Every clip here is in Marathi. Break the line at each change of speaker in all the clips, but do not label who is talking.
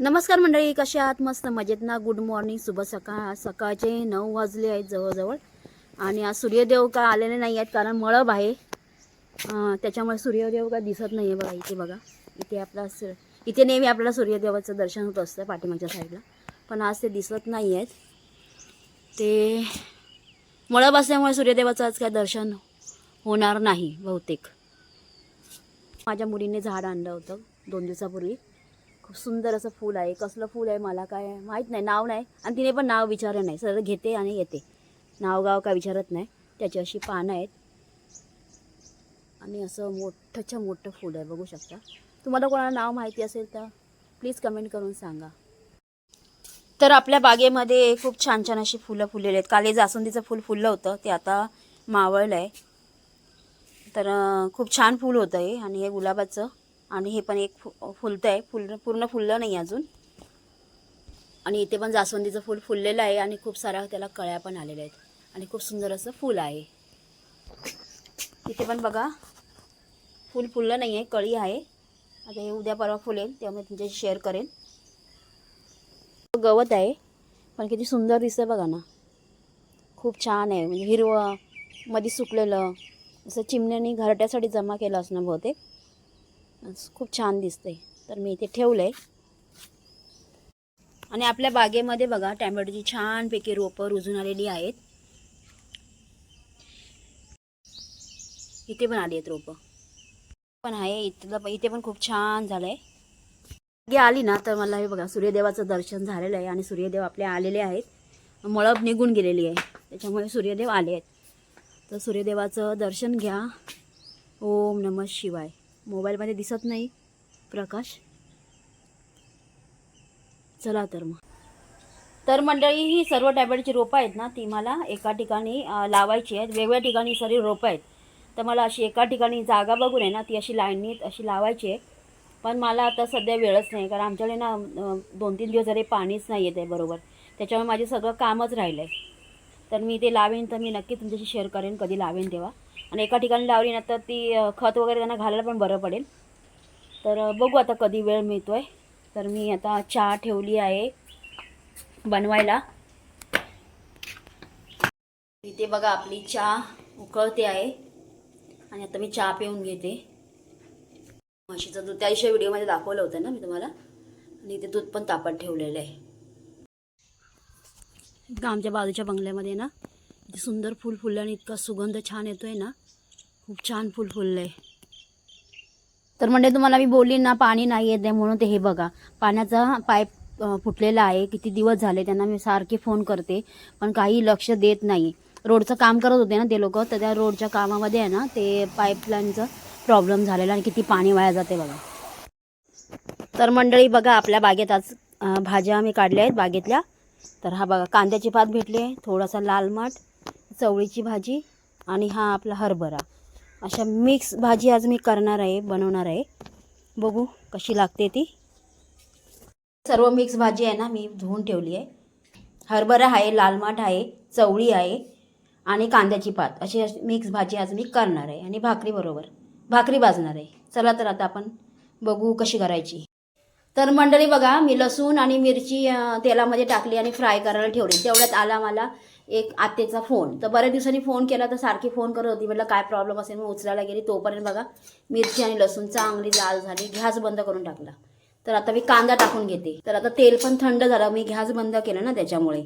नमस्कार मंडळी कसे आहात? मस्त मजेत ना? गुड मॉर्निंग शुभ सकाळ. सकाळचे नऊ वाजले आहेत जवळजवळ. आणि आज सूर्यदेव का आलेले नाही आहेत कारण मळब आहे. त्याच्यामुळे सूर्यदेव का दिसत नाही आहे बघा इथे बघा. इथे आपला इथे नेहमी आपल्याला सूर्यदेवाचं दर्शन होत असतं पाठीमागच्या साईडला. पण आज ते दिसत नाही आहेत. ते मळब असल्यामुळे सूर्यदेवाचं आज काय दर्शन होणार नाही बहुतेक. माझ्या मुलीने झाड आणलं होतं दोन दिवसापूर्वी. खूप सुंदर असं फूल आहे. कसलं फूल आहे मला काय माहीत नाही. नाव नाही. आणि तिने पण नाव विचारलं नाही. सरळ घेते आणि येते. नाव गाव काय विचारत नाही. त्याची अशी पानं आहेत. आणि असं मोठंच्या मोठं फूल आहे. बघू शकता. तुम्हाला कोणाला नाव माहिती असेल तर प्लीज कमेंट करून सांगा. तर आपल्या बागेमध्ये खूप छान छान अशी फुलं फुललेली आहेत. काल हे जास्वंदीचं फूल फुललं होतं. ते आता मावळलं आहे तर खूप छान फूल होतं हे आणि हे गुलाबाचं. आणि हे पण एक फु फुलतं आहे फुल पूर्ण फुललं नाही अजून. आणि इथे पण जास्वंदीचं फूल फुललेलं आहे आणि खूप साऱ्या त्याला कळ्या पण आलेल्या आहेत. आणि खूप सुंदर असं फूल आहे. इथे पण बघा फूल फुललं नाही आहे कळी आहे. आता हे उद्या परवा फुलेल त्यामुळे तुमच्याशी शेअर करेन. गवत आहे पण किती सुंदर दिसतं बघा ना. खूप छान आहे म्हणजे हिरवं मध्ये सुकलेलं. असं चिमण्यानी घरट्यासाठी जमा केलं असणं बहुतेक. खूप छान दिसते तर मी इथे ठेवलं आहे आणि आपल्या बागेमध्ये बघा टॅमॅटोची छानपैकी रोपं रुजून आलेली आहेत. इथे पण आली आहेत रोपं. पण आहे इथलं इथे पण खूप छान झालं आहे गे आली ना तर मला हे बघा सूर्यदेवाचं दर्शन झालेलं आहे आणि सूर्यदेव आपले आलेले आहेत. मळब निघून गेलेली आहे. त्याच्यामुळे सूर्यदेव आले आहेत. तर सूर्यदेवाचं दर्शन घ्या. ओम नम शिवाय. मोबाईलमध्ये दिसत नाही. प्रकाश. चला तर मग. तर मंडळी ही सर्व टॅबलेटची रोपं आहेत ना ती मला एका ठिकाणी लावायची आहेत. वेगवेगळ्या ठिकाणी सर्व रोपं आहेत. तर मला अशी एका ठिकाणी जागा बघून आहे ना ती अशी लाईनीत अशी लावायची आहे. पण मला आता सध्या वेळच नाही कारण आमच्याकडे ना दोन तीन दिवस जरी पाणीच नाही येत आहे बरोबर. त्याच्यामुळे माझे सगळं कामच राहिलं आहे तर मी ते लावेन तर मी नक्की तुमच्याशी शेअर करेन कधी लावेन तेव्हा. आणि एका ठिकाणी लावली ना तर ती खत वगैरे त्यांना घालायला पण बरं पडेल. तर बघू आता कधी वेळ मिळतो आहे तर मी आता चहा ठेवली आहे बनवायला. इथे बघा आपली चहा उकळते आहे. आणि आता मी चहा पिऊन घेते. म्हशीचं दूध त्या दिवशी व्हिडिओमध्ये दाखवलं होतं ना मी तुम्हाला. आणि इथे दूध पण तापत ठेवलेलं आहे. इतकं आमच्या बाजूच्या बंगल्यामध्ये ना इथे सुंदर फुल फुललं आणि इतका सुगंध छान येतो आहे ना खूप छान फुल फुललं आहे तर म्हणजे तुम्हाला मी बोलली ना पाणी नाही येत आहे म्हणून ते हे बघा. पाण्याचा पाईप फुटलेला आहे किती दिवस झाले त्यांना मी सारखे फोन करते पण काही लक्ष देत नाही. रोडचं काम करत होते ना ते लोक तर त्या रोडच्या कामामध्ये आहे ना ते पाईपलाईनचं प्रॉब्लेम झालेला आणि किती पाणी वाया जाते बघा. तर मंडळी बघा आपल्या बागेत आज भाज्या आम्ही काढल्या आहेत बागेतल्या. तर हा बघा कांद्याची पात भेटली आहे थोडासा लाल माठ चवळीची भाजी आणि हा आपला हरभरा. अशा मिक्स भाजी आज मी करणार आहे बनवणार आहे. बघू कशी लागते ती. सर्व मिक्स भाजी आहे ना मी धुवून ठेवली आहे. हरभरा आहे लाल माठ आहे चवळी आहे आणि कांद्याची पात अशी अशी मिक्स भाजी आज मी करणार आहे आणि भाकरी बरोबर. भाकरी भाजणार आहे. चला तर आता आपण बघू कशी करायची. तर मंडळी बघा मी लसूण आणि मिरची तेलामध्ये टाकली आणि फ्राय करायला ठेवली. तेवढ्यात आला मला एक आत्याचा फोन तर बऱ्याच दिवसांनी फोन केला तर सारखी फोन करत होती. म्हटलं काय प्रॉब्लेम असेल? मग उचलायला गेली. तोपर्यंत बघा मिरची आणि लसूण चांगली लाल झाली. घ्यास बंद करून टाकला. तर आता मी कांदा टाकून घेते. तर आता तेल पण थंड झालं. मी घ्यास बंद केलं ना त्याच्यामुळे.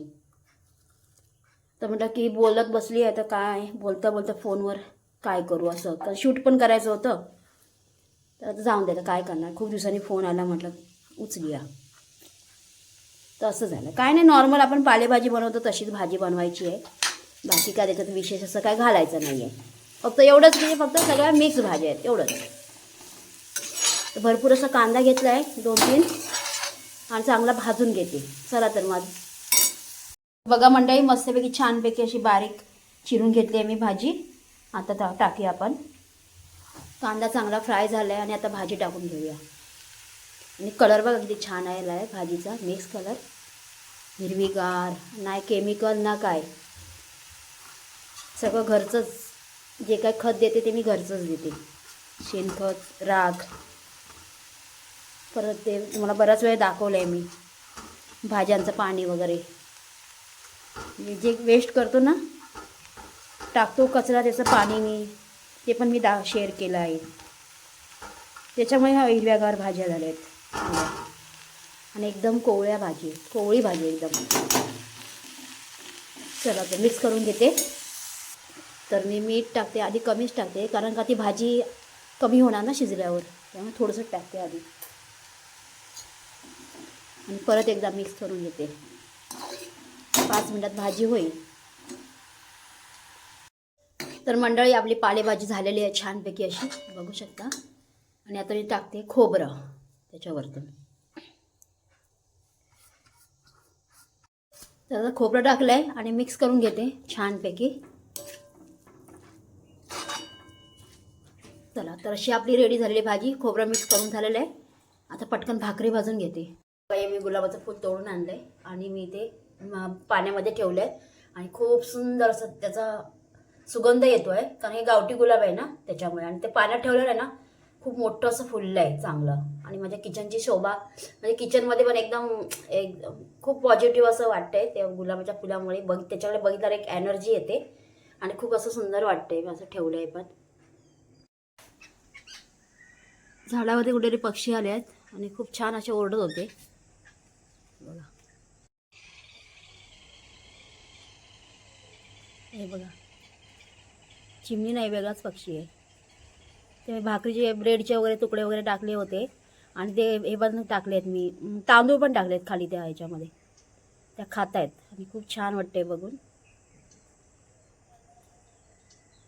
तर म्हटलं की बोलत बसली आहे तर काय? बोलता बोलता फोनवर काय करू असं. तर शूट पण करायचं होतं. तर आता जाऊन द्यायचं काय करणार? खूप दिवसांनी फोन आला म्हटलं. उचलूया. तर असं झालं. काय नाही नॉर्मल आपण पालेभाजी बनवतो तशीच भाजी बनवायची आहे. बाकी काय त्याच्यात विशेष असं काय घालायचं नाही आहे फक्त एवढंच म्हणजे फक्त सगळ्या मिक्स भाज्या आहेत एवढंच. तर भरपूर असा कांदा घेतला आहे दोन तीन आणि चांगला भाजून घेते. चला तर मग. बघा मंडळी मस्तपैकी छानपैकी अशी बारीक चिरून घेतली आहे मी भाजी. आता टा टाकी आपण. कांदा चांगला फ्राय झाला आहे आणि आता भाजी टाकून घेऊया. आणि कलर बघा किती छान आलेला आहे भाजीचा मिक्स कलर हिरवीगार नाही केमिकल ना काय. सगळं घरचंच जे काय खत देते ते मी घरचंच देते. शेणखत राख. परत ते तुम्हाला बराच वेळ दाखवलं आहे मी. भाज्यांचं पाणी वगैरे. जे वेस्ट करतो ना टाकतो कचरा त्याचं पाणी मी. ते पण मी दा शेअर केलं आहे. त्याच्यामुळे ह्या हिरव्यागार भाज्या झाल्या आहेत आणि एकदम कोवळ्या भाजी कोवळी भाजी एकदम. चला तर मिक्स करून घेते. तर मी मीठ टाकते आधी कमीच टाकते कारण का ती भाजी कमी होणार ना शिजल्यावर त्यामुळे थोडंसं टाकते आधी. आणि परत एकदा मिक्स करून घेते. पाच मिनटात भाजी होईल. तर मंडळी आपली पालेभाजी झालेली आहे छानपैकी अशी. बघू शकता. आणि आता मी टाकते खोबरं. त्याच्यावरतून तर खोबरं टाकलं आहे आणि मिक्स करून घेते छानपैकी. चला तर अशी आपली रेडी झालेली भाजी खोबरं मिक्स करून झालेलं आहे. आता पटकन भाकरी भाजून घेते. बाई मी गुलाबाचं फूल तोडून आणलं आहे आणि मी ते पाण्यामध्ये ठेवलं आहे आणि खूप सुंदर असं त्याचा सुगंध येतो आहे कारण हे गावठी गुलाब आहे ना त्याच्यामुळे. आणि ते पाण्यात ठेवलेलं आहे ना खूप मोठं असं फुललं आहे चांगलं. आणि माझ्या किचनची शोभा म्हणजे किचनमध्ये पण एकदम एक खूप पॉझिटिव्ह असं वाटतंय. त्या गुलाबाच्या फुलामुळे बघ त्याच्याकडे बघितल्यावर एक एनर्जी येते. आणि खूप असं सुंदर वाटतंय मी असं ठेवलं आहे पण. झाडावरती कुठेतरी पक्षी आले आहेत आणि खूप छान असे ओरडत होते. बघा. हे बघा. चिमणी नाही वेगळाच पक्षी आहे. ते भाकरीचे ब्रेडचे वगैरे तुकडे वगैरे टाकले होते. आणि ते हे पण टाकले आहेत मी. तांदूळ पण टाकले आहेत खाली त्या ह्याच्यामध्ये. त्या खात आहेत आणि खूप छान वाटते बघून.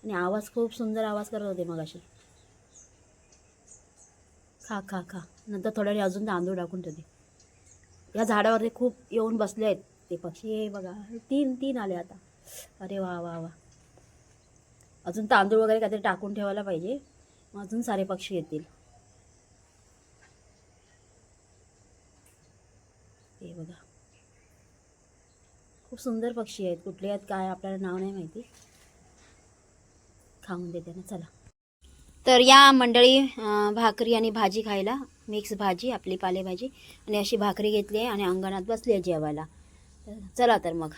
आणि आवाज खूप सुंदर आवाज करत होते मग अशी खा खा खा. नंतर थोड्या वेळ अजून तांदूळ टाकून ठेवते. या झाडावरती खूप येऊन बसले आहेत ते पक्षी. हे बघा तीन तीन आले आता. अरे वा वा वा. अजून तांदूळ वगैरे काहीतरी टाकून ठेवायला पाहिजे. अजून सारे पक्षी येतील. ते बघा. खूप सुंदर पक्षी आहेत. कुठले आहेत काय आपल्याला नाव नाही माहिती. खाऊन देते ना चला. तर या मंडळी भाकरी आणि भाजी खायला. मिक्स भाजी आपली पालेभाजी. आणि अशी भाकरी घेतली आहे आणि अंगणात बसली आहे जेवायला. चला तर मग.